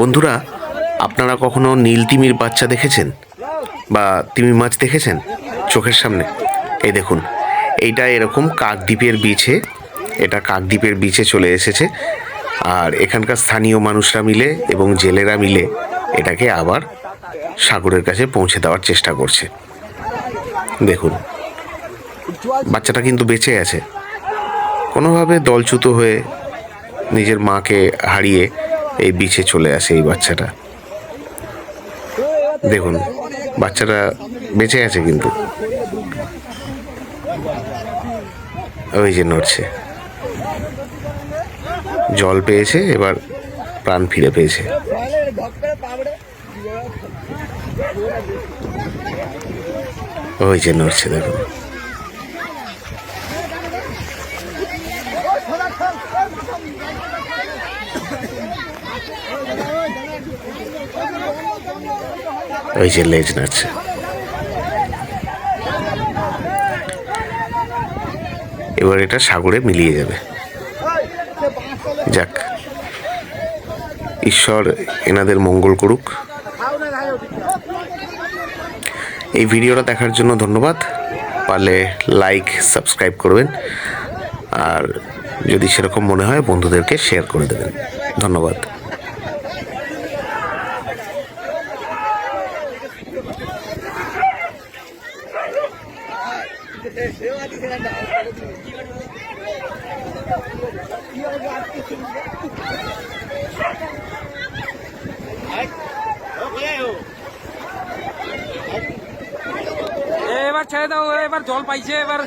বন্ধুরা, আপনারা কখনো নীল তিমির বাচ্চা দেখেছেন? বা তিমি মাছ দেখেছেন? চোখের সামনে। এই দেখুন, এইটা এরকম কাকদ্বীপের বিচে, এটা কাকদ্বীপের বিচে চলে এসেছে। আর এখানকার স্থানীয় মানুষরা মিলে এবং জেলেরা মিলে এটাকে আবার সাগরের কাছে পৌঁছে দেওয়ার চেষ্টা করছে। দেখুন, বাচ্চাটা কিন্তু বেঁচে আছে। কোনোভাবে দলচ্যুত হয়ে নিজের মাকে হারিয়ে এই বিচে চলে আসে এই বাচ্চাটা। দেখুন, বাচ্চাটা বেঁচে আছে কিন্তু। ওই যে নড়ছে। জল পেয়েছে, এবার প্রাণ ফিরে পেয়েছে। ওই যে নড়ছে, দেখুন। ওই যে লেজ নাচছে এবার এটা সাগরে মিলিয়ে যাবে। যাক। ঈশ্বর এনাদের মঙ্গল করুক। এই ভিডিওটা দেখার জন্য ধন্যবাদ। পারলে লাইক সাবস্ক্রাইব করবেন। আর যদি সেরকম মনে হয়, বন্ধুদেরকে শেয়ার করে দেবেন। ধন্যবাদ। এবার ছেড়ে দাও এবার জল পাইছে এবার